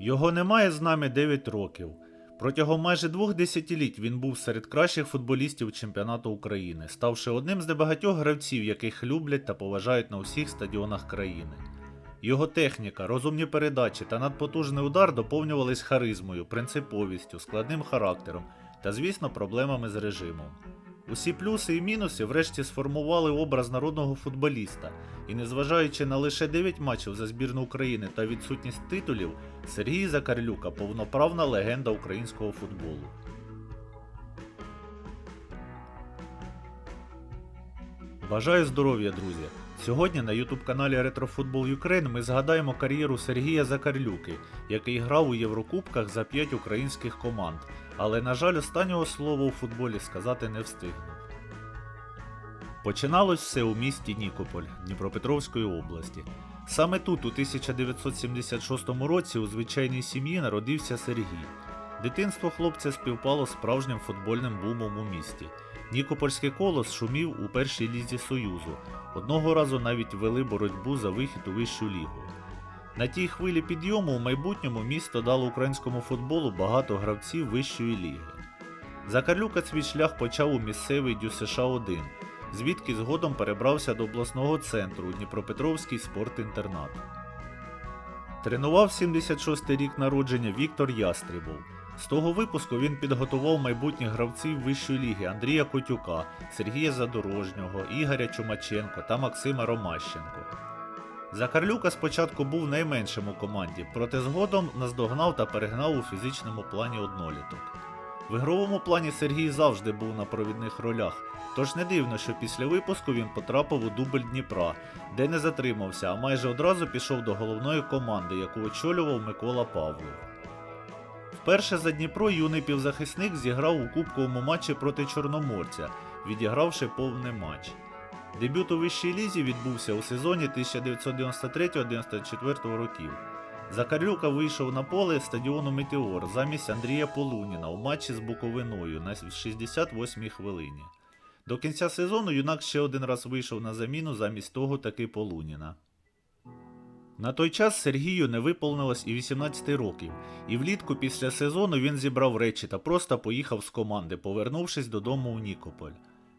Його немає з нами 9 років. Протягом майже двох десятиліть він був серед кращих футболістів чемпіонату України, ставши одним з небагатьох гравців, яких люблять та поважають на усіх стадіонах країни. Його техніка, розумні передачі та надпотужний удар доповнювались харизмою, принциповістю, складним характером та, звісно, проблемами з режимом. Усі плюси і мінуси врешті сформували образ народного футболіста, і незважаючи на лише 9 матчів за збірну України та відсутність титулів, Сергій Закарлюка повноправна легенда українського футболу. Бажаю здоров'я, друзі! Сьогодні на YouTube каналі Retro Ukraine ми згадаємо кар'єру Сергія Закарлюки, який грав у Єврокубках за 5 українських команд, але, на жаль, останнього слова у футболі сказати не встигнув. Починалось все у місті Нікополь Дніпропетровської області. Саме тут, у 1976 році, у звичайній сім'ї народився Сергій. Дитинство хлопця співпало з справжнім футбольним бумом у місті. Нікопольський колос шумів у першій лізі Союзу. Одного разу навіть вели боротьбу за вихід у вищу лігу. На тій хвилі підйому у майбутньому місто дало українському футболу багато гравців вищої ліги. Закарлюка свій шлях почав у місцевий ДЮСШ 1 звідки згодом перебрався до обласного центру Дніпропетровський спортінтернат. Тренував 76-й рік народження Віктор Ястрібов. З того випуску він підготував майбутніх гравців Вищої ліги Андрія Котюка, Сергія Задорожнього, Ігоря Чумаченко та Максима Ромащенко. Закарлюка спочатку був найменшим у команді, проте згодом наздогнав та перегнав у фізичному плані одноліток. В ігровому плані Сергій завжди був на провідних ролях, тож не дивно, що після випуску він потрапив у дубль Дніпра, де не затримався, а майже одразу пішов до головної команди, яку очолював Микола Павлов. Вперше за Дніпро юний півзахисник зіграв у кубковому матчі проти Чорноморця, відігравши повний матч. Дебют у вищій лізі відбувся у сезоні 1993-94 років. Закарлюка вийшов на поле стадіону Метеор замість Андрія Полуніна у матчі з Буковиною на 68-й хвилині. До кінця сезону юнак ще один раз вийшов на заміну замість того таки Полуніна. На той час Сергію не виповнилось і 18 років, і влітку після сезону він зібрав речі та просто поїхав з команди, повернувшись додому у Нікополь.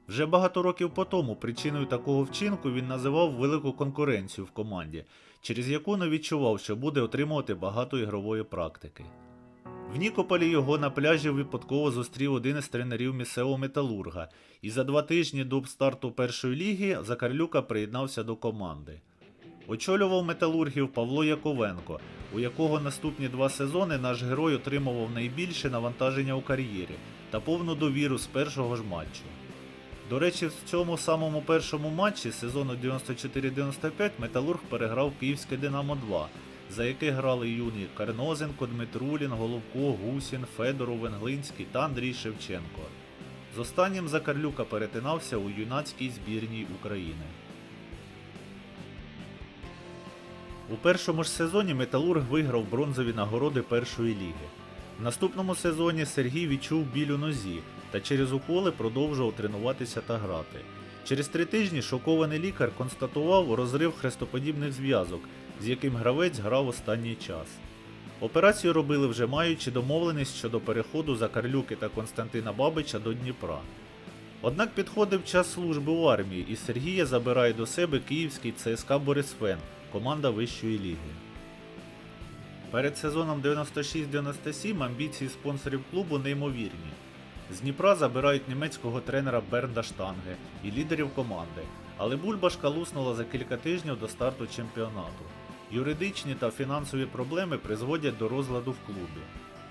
Вже багато років по тому причиною такого вчинку він називав велику конкуренцію в команді, через яку не відчував, що буде отримувати багато ігрової практики. В Нікополі його на пляжі випадково зустрів один із тренерів місцевого металурга, і за два тижні до старту першої ліги Закарлюка приєднався до команди. Очолював металургів Павло Яковенко, у якого наступні два сезони наш герой отримував найбільше навантаження у кар'єрі та повну довіру з першого ж матчу. До речі, в цьому самому першому матчі сезону 94-95 Металург переграв Київське Динамо 2, за яке грали юні Карнозенко, Дмитрулін, Головко, Гусін, Федоров, Венглинський та Андрій Шевченко. З останнім Закарлюка перетинався у юнацькій збірній України. У першому ж сезоні Металург виграв бронзові нагороди першої ліги. В наступному сезоні Сергій відчув біль у нозі та через уколи продовжував тренуватися та грати. Через три тижні шокований лікар констатував розрив хрестоподібних зв'язок, з яким гравець грав останній час. Операцію робили вже маючи домовленість щодо переходу Закарлюки та Константина Бабича до Дніпра. Однак підходив час служби у армії, і Сергія забирає до себе київський ЦСКА Борисфен, команда вищої ліги. Перед сезоном 96-97 амбіції спонсорів клубу неймовірні. З Дніпра забирають німецького тренера Бернда Штанге і лідерів команди, але бульбашка луснула за кілька тижнів до старту чемпіонату. Юридичні та фінансові проблеми призводять до розладу в клубі.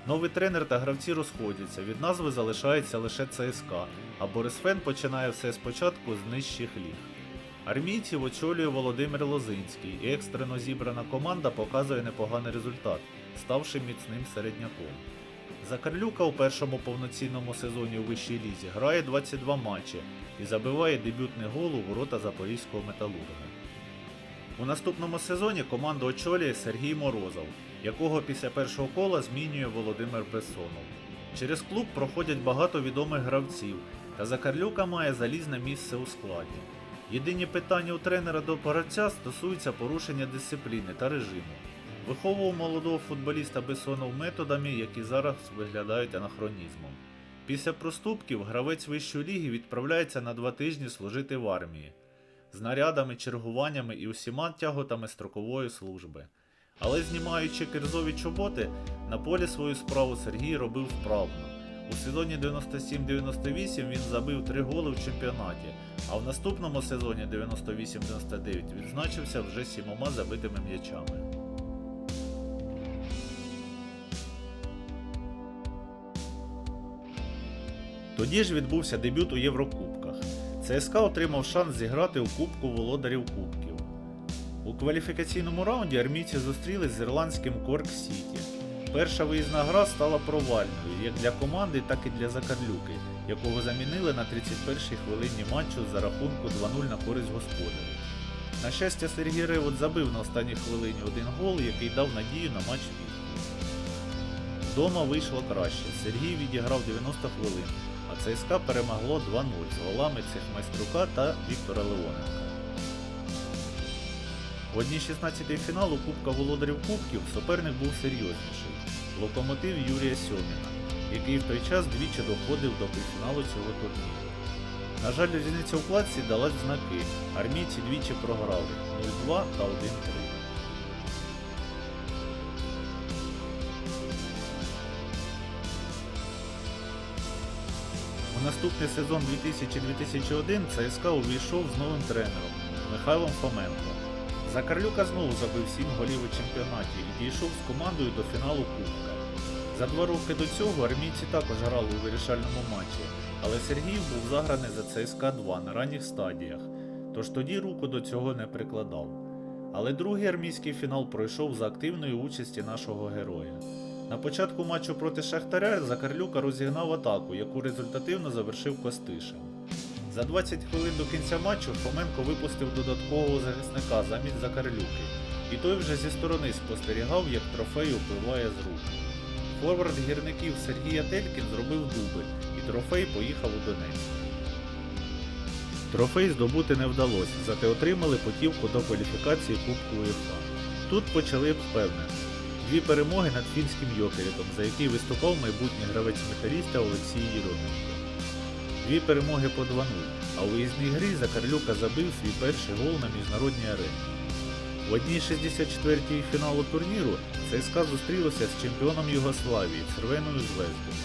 Новий тренер та гравці розходяться, від назви залишається лише ЦСКА, а Борисфен починає все спочатку з нижчих ліг. Армійців очолює Володимир Лозинський, і екстрено зібрана команда показує непоганий результат, ставши міцним середняком. Закарлюка у першому повноцінному сезоні у вищій лізі грає 22 матчі і забиває дебютний гол у ворота запорізького металурга. У наступному сезоні команду очолює Сергій Морозов, якого після першого кола змінює Володимир Бессонов. Через клуб проходять багато відомих гравців, та Закарлюка має залізне місце у складі. Єдині питання у тренера до гравця стосуються порушення дисципліни та режиму. Виховував молодого футболіста Бесонов методами, які зараз виглядають анахронізмом. Після проступків гравець вищої ліги відправляється на два тижні служити в армії з нарядами, чергуваннями і усіма тяготами строкової служби. Але знімаючи кирзові чоботи, на полі свою справу Сергій робив вправно. У сезоні 97-98 він забив три голи в чемпіонаті, а в наступному сезоні 98-99 відзначився вже сімома забитими м'ячами. Тоді ж відбувся дебют у Єврокубках. ЦСКА отримав шанс зіграти у Кубку володарів Кубків. У кваліфікаційному раунді армійці зустрілись з ірландським Корк Сіті. Перша виїзна гра стала провальною як для команди, так і для Закарлюки, якого замінили на 31-й хвилині матчу за рахунку 2-0 на користь господарів. На щастя, Сергій Ревот забив на останній хвилині один гол, який дав надію на матч відповідь. Дома вийшло краще. Сергій відіграв 90 хвилин, а ЦСКА перемогло 2-0 з голами Цехмайструка та Віктора Леоненка. В одній 16 фіналу Кубка володарів Кубків суперник був серйозніший локомотив Юрія Сьоміна, який в той час двічі доходив до півфіналу цього турніру. На жаль, різниця у кладці далась в знаки. Армійці двічі програли 0-2 та 1-3. У наступний сезон 2000-2001 ЦСКА увійшов з новим тренером Михайлом Фоменко. Закарлюка знову забив 7 голів у чемпіонаті і дійшов з командою до фіналу Кубка. За два роки до цього армійці також грали у вирішальному матчі, але Сергій був заграний за ЦСКА 2 на ранніх стадіях, тож тоді руку до цього не прикладав. Але другий армійський фінал пройшов за активної участі нашого героя. На початку матчу проти Шахтаря Закарлюка розігнав атаку, яку результативно завершив Костишин. За 20 хвилин до кінця матчу Фоменко випустив додаткового захисника замість Закарлюки, і той вже зі сторони спостерігав, як трофей upливає з рук. Форвард гірників Сергій Ателькін зробив дубль, і трофей поїхав у Донецьк. Трофей здобути не вдалося, зате отримали путівку до кваліфікації Кубку УЄФА. Тут почали впевнено. Дві перемоги над фінським Йокерітом, за який виступав майбутній гравець металіста Олексій Єроменко. Дві перемоги по 2-0, а у виїзній грі Закарлюка забив свій перший гол на міжнародній арені. В одній 64-й фіналу турніру ЦСКА зустрілося з чемпіоном Югославії Цервеною Звездою.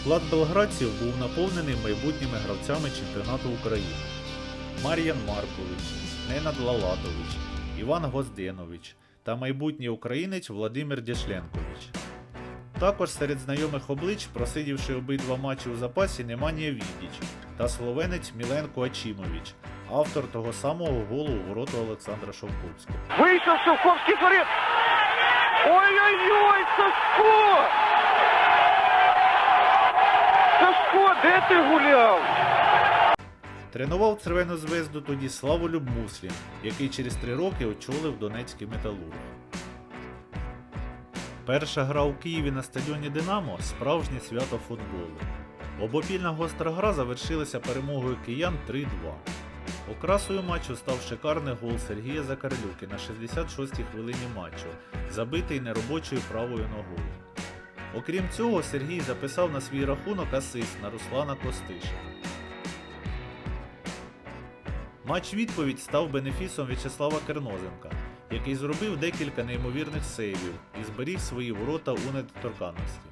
Склад белградців був наповнений майбутніми гравцями чемпіонату України. Мар'ян Маркович, Ненад Лалатович, Іван Гозденович та майбутній українець Владимир Дєшленкович. Також серед знайомих облич, просидівши обидва матчі у запасі, Неманія Відіч та словенець Міленко Ачімович, автор того самого голу у ворота Олександра Шовковського. Вийшов Шовковський творив. Ой-ой-ой, Сашко! Сашко, де ти гуляв? Тренував Цервену звезду тоді Славолюб Муслін, який через три роки очолив Донецький металург. Перша гра у Києві на стадіоні Динамо справжнє свято футболу. Обопільна гостра гра завершилася перемогою киян 3-2. Окрасою матчу став шикарний гол Сергія Закарлюки на 66-й хвилині матчу, забитий неробочою правою ногою. Окрім цього, Сергій записав на свій рахунок асист на Руслана Костишина. Матч відповідь став бенефісом В'ячеслава Кернозенка, який зробив декілька неймовірних сейвів і зберіг свої ворота у недоторканності.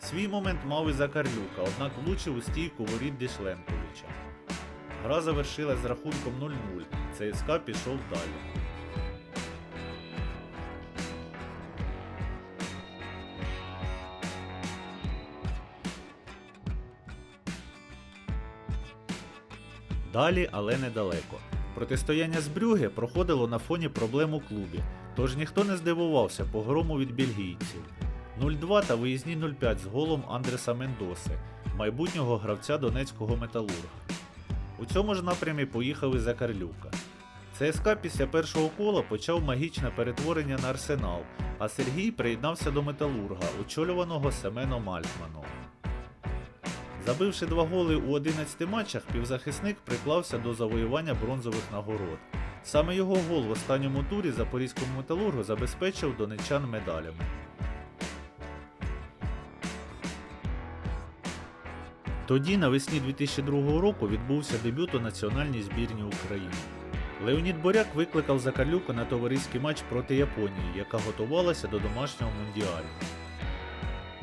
Свій момент мав і Закарлюка, однак влучив у стійку воріт Дішленковича. Гра завершилась з рахунком 0-0. ЦСКА пішов далі. Далі, але недалеко. Протистояння з Брюге проходило на фоні проблем у клубі, тож ніхто не здивувався погрому від бельгійців. 0-2 та виїзні 0-5 з голом Андреса Мендоси, майбутнього гравця донецького металурга. У цьому ж напрямі поїхали Закарлюка. ЦСКА після першого кола почав магічне перетворення на арсенал, а Сергій приєднався до металурга, очолюваного Семеном Альтманом. Забивши два голи у 11 матчах, півзахисник приклався до завоювання бронзових нагород. Саме його гол в останньому турі запорізькому металургу забезпечив донечан медалями. Тоді, навесні 2002 року, відбувся дебют у національній збірні України. Леонід Боряк викликав Закарлюка на товариський матч проти Японії, яка готувалася до домашнього мундіалю.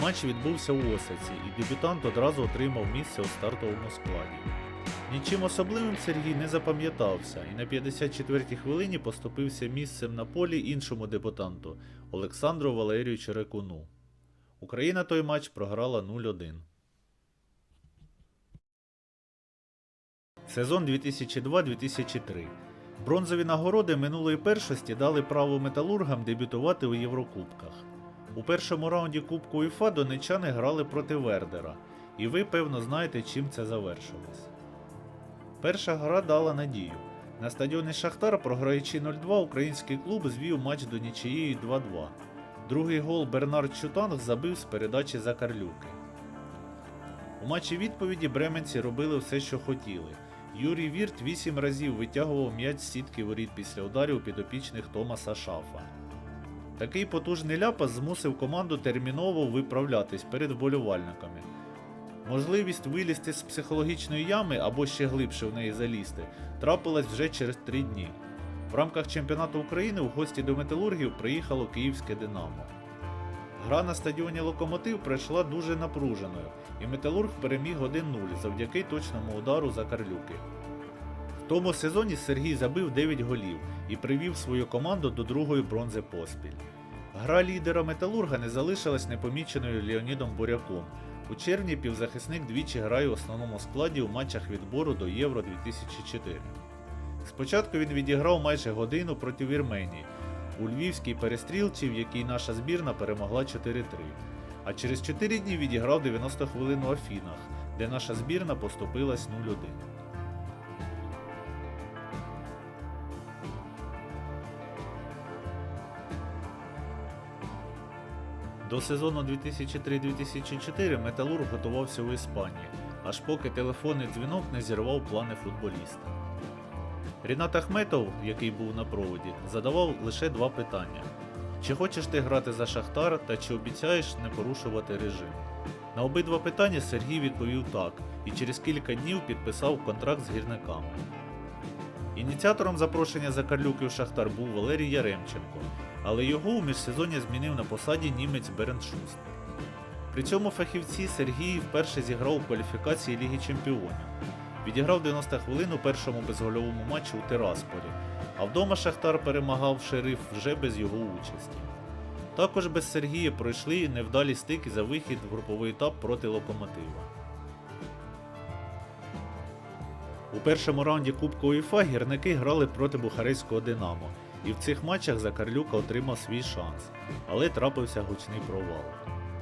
Матч відбувся у Осаці, і дебютант одразу отримав місце у стартовому складі. Нічим особливим Сергій не запам'ятався і на 54-й хвилині поступився місцем на полі іншому дебютанту Олександру Валерію Черекуну. Україна той матч програла 0-1. Сезон 2002-2003. Бронзові нагороди минулої першості дали право металургам дебютувати у Єврокубках. У першому раунді Кубку УЄФА донечани грали проти Вердера, і ви, певно, знаєте, чим це завершилось. Перша гра дала надію. На стадіоні Шахтар, програючи 0-2, український клуб звів матч до нічиєї 2-2. Другий гол Бернард Чутанг забив з передачі Закарлюки. У матчі відповіді бременці робили все, що хотіли. Юрій Вірт вісім разів витягував м'яч з сітки воріт після ударів підопічних Томаса Шафа. Такий потужний ляпас змусив команду терміново виправлятись перед вболівальниками. Можливість вилізти з психологічної ями або ще глибше в неї залізти трапилась вже через три дні. В рамках чемпіонату України в гості до металургів приїхало київське Динамо. Гра на стадіоні Локомотив пройшла дуже напруженою, і Металург переміг 1-0 завдяки точному удару за Карлюки. Тому сезоні Сергій забив 9 голів і привів свою команду до другої бронзи поспіль. Гра лідера Металурга не залишилась непоміченою Леонідом Буряком. У червні півзахисник двічі грає в основному складі у матчах відбору до Євро 2004. Спочатку він відіграв майже годину проти Вірменії у львівській перестрілці, в якій наша збірна перемогла 4-3. А через 4 дні відіграв 90 хвилин у Афінах, де наша збірна поступилась 0-1. До сезону 2003-2004 Металург готувався у Іспанії, аж поки телефонний дзвінок не зірвав плани футболіста. Рінат Ахметов, який був на проводі, задавав лише два питання: чи хочеш ти грати за Шахтар та чи обіцяєш не порушувати режим? На обидва питання Сергій відповів так і через кілька днів підписав контракт з гірниками. Ініціатором запрошення Закарлюки у Шахтар був Валерій Яремченко, але його у міжсезоння змінив на посаді німець Берен Шустер. При цьому фахівці Сергій вперше зіграв у кваліфікації Ліги Чемпіонів. Відіграв 90 хвилин у першому безгольовому матчі у Тирасполі, а вдома Шахтар перемагав шериф вже без його участі. Також без Сергія пройшли невдалі стики за вихід в груповий етап проти локомотива. У першому раунді Кубку УЄФА гірники грали проти Бухарестського Динамо, і в цих матчах Закарлюка отримав свій шанс, але трапився гучний провал.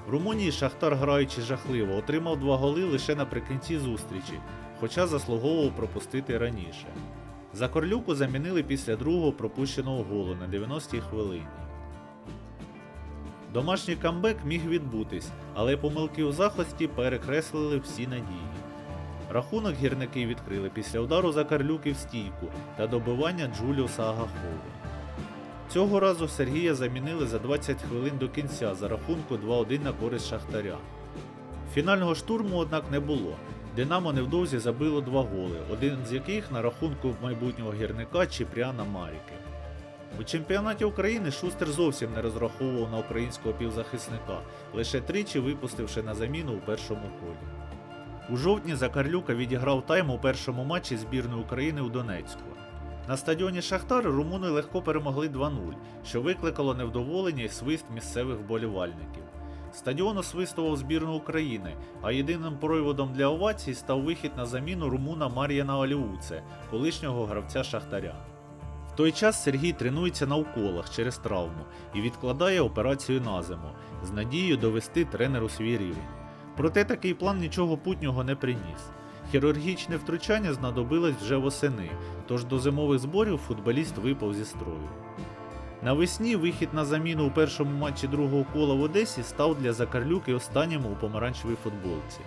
В Румунії Шахтар, граючи жахливо, отримав два голи лише наприкінці зустрічі, хоча заслуговував пропустити раніше. Закорлюку замінили після другого пропущеного голу на 90-й хвилині. Домашній камбек міг відбутись, але помилки у захисті перекреслили всі надії. Рахунок гірники відкрили після удару Закарлюки в стійку та добивання Джуліуса Агахова. Цього разу Сергія замінили за 20 хвилин до кінця за рахунку 2-1 на користь Шахтаря. Фінального штурму, однак, не було. Динамо невдовзі забило два голи, один з яких на рахунку майбутнього гірника Чіпряна Маріки. У чемпіонаті України Шустер зовсім не розраховував на українського півзахисника, лише тричі випустивши на заміну у першому колі. У жовтні Закарлюка відіграв тайм у першому матчі збірної України у Донецьку. На стадіоні Шахтар румуни легко перемогли 2-0, що викликало невдоволення і свист місцевих вболівальників. Стадіон освистував збірну України, а єдиним приводом для овацій став вихід на заміну румуна Мар'яна Оліуце, колишнього гравця Шахтаря. В той час Сергій тренується на уколах через травму і відкладає операцію на зиму з надією довести тренеру свій рівень. Проте такий план нічого путнього не приніс. Хірургічне втручання знадобилось вже восени, тож до зимових зборів футболіст випав зі строю. Навесні вихід на заміну у першому матчі другого кола в Одесі став для Закарлюки останнім у помаранчевій футболці.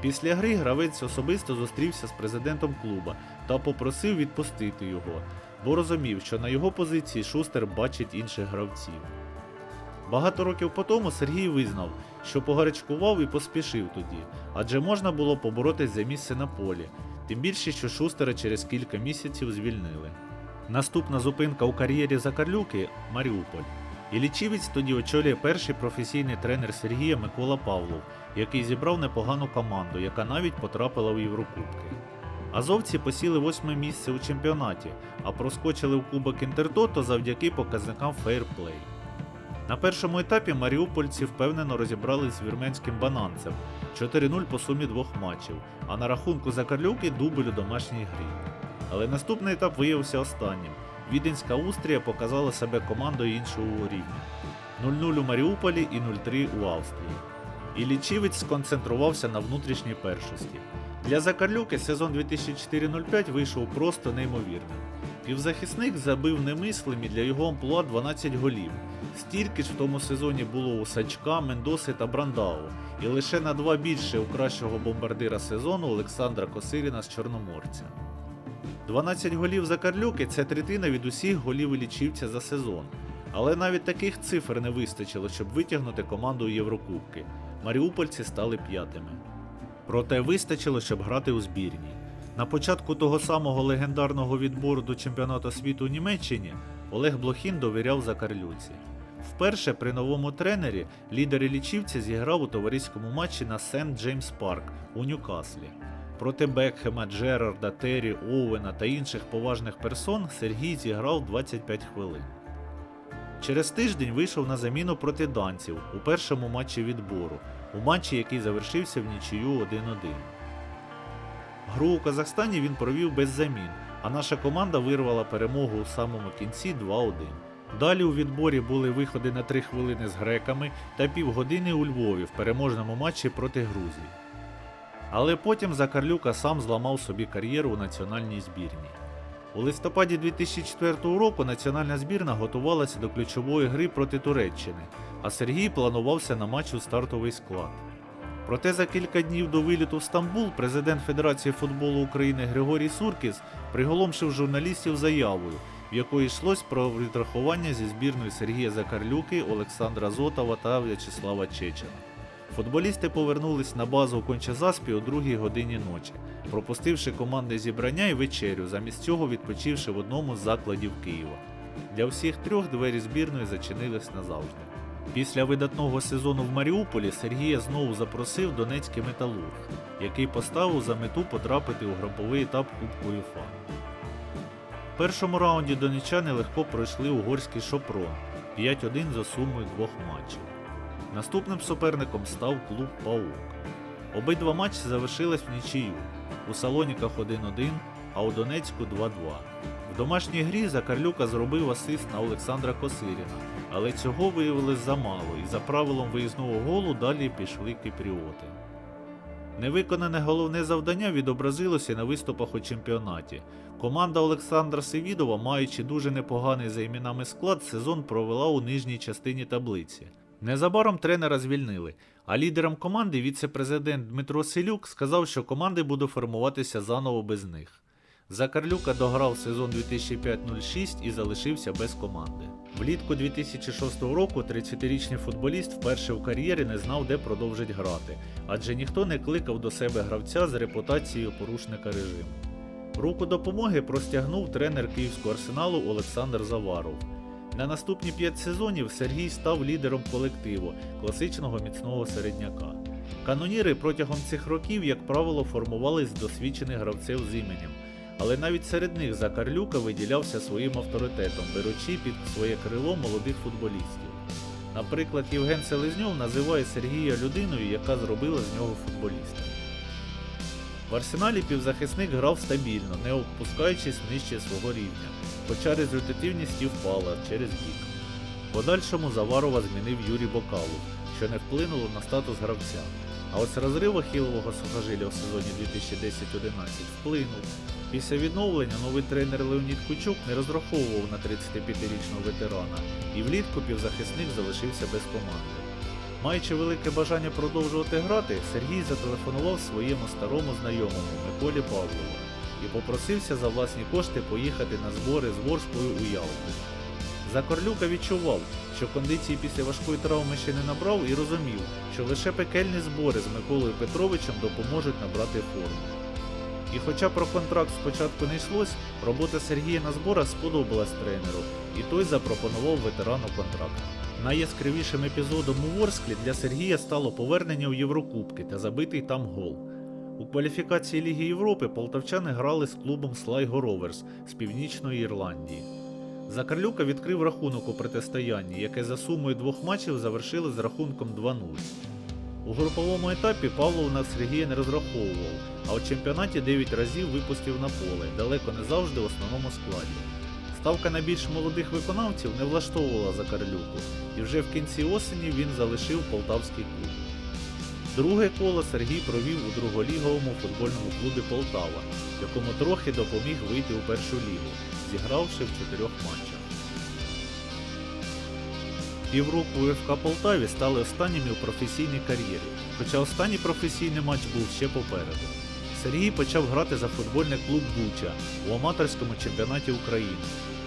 Після гри гравець особисто зустрівся з президентом клуба та попросив відпустити його. бо розумів, що на його позиції Шустер бачить інших гравців. Багато років по тому Сергій визнав, що погарячкував і поспішив тоді, адже можна було поборотись за місце на полі, тим більше, що Шустера через кілька місяців звільнили. Наступна зупинка у кар'єрі Закарлюки Маріуполь. І лічівець тоді очолює перший професійний тренер Сергія Микола Павлов, який зібрав непогану команду, яка навіть потрапила в Єврокубки. Азовці посіли восьме місце у чемпіонаті, а проскочили в Кубок Інтертото завдяки показникам фейрплей. На першому етапі маріупольці впевнено розібрались з вірменським бананцем 4-0 по сумі двох матчів, а на рахунку Закарлюки дубль у домашній грі. Але наступний етап виявився останнім. Віденська Устрія показала себе командою іншого рівня. 0-0 у Маріуполі і 0-3 у Австрії. І лічівець сконцентрувався на внутрішній першості. Для Закарлюки сезон 2004-05 вийшов просто неймовірним. Півзахисник забив немислимі для його амплуа 12 голів. Стільки ж в тому сезоні було у Сачка, Мендоси та Брандау, і лише на два більше у кращого бомбардира сезону Олександра Косиріна з Чорноморця. 12 голів за Карлюки це третина від усіх голів лічівця за сезон. Але навіть таких цифр не вистачило, щоб витягнути команду у Єврокубки. Маріупольці стали п'ятими. Проте вистачило, щоб грати у збірній. На початку того самого легендарного відбору до чемпіонату світу у Німеччині Олег Блохін довіряв Закарлюці. Вперше при новому тренері лідер лічівця зіграв у товариському матчі на Сент Джеймс Парк у Ньюкаслі. Проти Бекхема, Джерарда, Террі, Оуена та інших поважних персон Сергій зіграв 25 хвилин. Через тиждень вийшов на заміну проти данців у першому матчі відбору, у матчі, який завершився в нічию 1-1. Гру у Казахстані він провів без замін, а наша команда вирвала перемогу у самому кінці 2-1. Далі у відборі були виходи на 3 хвилини з греками та півгодини у Львові в переможному матчі проти Грузії. Але потім Закарлюка сам зламав собі кар'єру у національній збірній. У листопаді 2004 року національна збірна готувалася до ключової гри проти Туреччини, а Сергій планувався на матч у стартовий склад. Проте за кілька днів до виліту в Стамбул президент Федерації футболу України Григорій Суркіс приголомшив журналістів заявою, в якої йшлось про відрахування зі збірної Сергія Закарлюки, Олександра Зотова та В'ячеслава Чечена. Футболісти повернулись на базу Кончазаспі о другій годині ночі, пропустивши командне зібрання і вечерю, замість цього відпочивши в одному з закладів Києва. Для всіх трьох двері збірної зачинились назавжди. Після видатного сезону в Маріуполі Сергія знову запросив Донецький металург, який поставив за мету потрапити у груповий етап Кубку УЄФА. В першому раунді донечани легко пройшли угорський Шопрон 5-1 за сумою двох матчів. Наступним суперником став клуб Паук. Обидва матчі завершились в нічию. У Салоніках 1-1, а у Донецьку 2-2. В домашній грі Закарлюка зробив асист на Олександра Косиріна, але цього виявилось замало, і за правилом виїзного голу далі пішли кипріоти. Невиконане головне завдання відобразилося на виступах у чемпіонаті. Команда Олександра Севідова, маючи дуже непоганий за іменами склад, сезон провела у нижній частині таблиці. Незабаром тренера звільнили, а лідером команди віце-президент Дмитро Селюк сказав, що команди будуть формуватися заново без них. Закарлюка дограв сезон 2005-06 і залишився без команди. Влітку 2006 року 30-річний футболіст вперше в кар'єрі не знав, де продовжить грати, адже ніхто не кликав до себе гравця з репутацією порушника режиму. Руку допомоги простягнув тренер київського арсеналу Олександр Заваров. На наступні 5 сезонів Сергій став лідером колективу, класичного міцного середняка. Каноніри протягом цих років, як правило, формувались з досвідчених гравців з іменем, але навіть серед них Закарлюка виділявся своїм авторитетом, беручи під своє крило молодих футболістів. Наприклад, Євген Селезньов називає Сергія людиною, яка зробила з нього футболіста. В арсеналі півзахисник грав стабільно, не опускаючись нижче свого рівня, хоча результативність і впала через вік. В Подальшому Заварова змінив Юрій Бокалов, що не вплинуло на статус гравця. А ось розрив ахілового сухожилля в сезоні 2010-11 вплинув. Після відновлення новий тренер Леонід Кучук не розраховував на 35-річного ветерана, і влітку півзахисник залишився без команди. Маючи велике бажання продовжувати грати, Сергій зателефонував своєму старому знайомому Миколі Павлову. і попросився за власні кошти поїхати на збори з Ворською у Ялту. Закорлюка відчував, що кондиції після важкої травми ще не набрав і розумів, що лише пекельні збори з Миколою Петровичем допоможуть набрати форму. І хоча про контракт спочатку не йшлось, робота Сергія на зборах сподобалась тренеру, і той запропонував ветерану контракт. Найяскравішим епізодом у Ворсклі для Сергія стало повернення у Єврокубки та забитий там гол. У кваліфікації Ліги Європи полтавчани грали з клубом Слайго Роверс з Північної Ірландії. Закарлюка відкрив рахунок у протистоянні, яке за сумою двох матчів завершили з рахунком 2-0. У груповому етапі Павлов на Сергія не розраховував, а у чемпіонаті 9 разів випустив на поле, далеко не завжди в основному складі. Ставка на більш молодих виконавців не влаштовувала Закарлюку, і вже в кінці осені він залишив полтавський клуб. Друге коло Сергій провів у друголіговому футбольному клубі Полтава, якому трохи допоміг вийти у першу лігу, зігравши в чотирьох матчах. Півроку у ФК Полтаві стали останніми у професійній кар'єрі, хоча останній професійний матч був ще попереду. Сергій почав грати за футбольний клуб Буча у аматорському чемпіонаті України.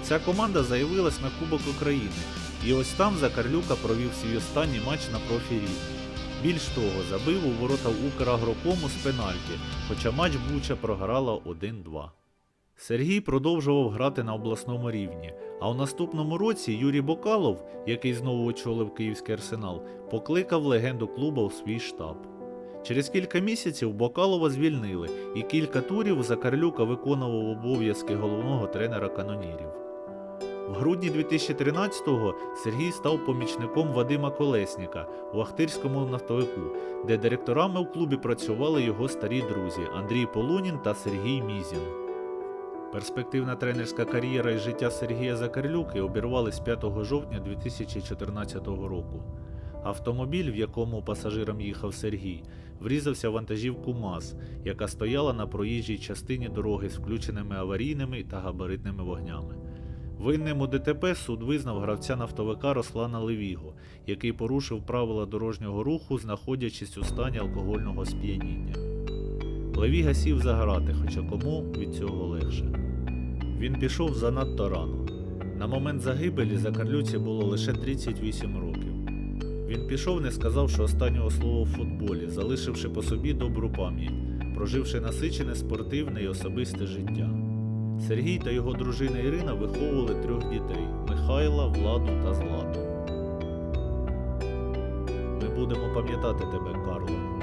Ця команда заявилась на Кубок України, і ось там Закарлюка провів свій останній матч на профі-рівні. Більш того, забив у ворота Украгрокому з пенальті, хоча матч Буча програла 1-2. Сергій продовжував грати на обласному рівні, а у наступному році Юрій Бокалов, який знову очолив Київський арсенал, покликав легенду клуба у свій штаб. Через кілька місяців Бокалова звільнили, і кілька турів Закарлюка виконував обов'язки головного тренера канонірів. В грудні 2013-го Сергій став помічником Вадима Колесніка у Ахтирському нафтовику, де директорами у клубі працювали його старі друзі Андрій Полунін та Сергій Мізін. Перспективна тренерська кар'єра і життя Сергія Закарлюки обірвались 5 жовтня 2014 року. Автомобіль, в якому пасажиром їхав Сергій, врізався в вантажівку МАЗ, яка стояла на проїжджій частині дороги з включеними аварійними та габаритними вогнями. Винним у ДТП суд визнав гравця нафтовика Руслана Левіго, який порушив правила дорожнього руху, знаходячись у стані алкогольного сп'яніння. Левіга сів за грати, хоча кому від цього легше. Він пішов занадто рано. На момент загибелі Закарлюці було лише 38 років. Він пішов, не сказавши останнього слова в футболі, залишивши по собі добру пам'ять, проживши насичене спортивне і особисте життя. Сергій та його дружина Ірина виховували трьох дітей Михайла, Владу та Злату. Ми будемо пам'ятати тебе, Карло.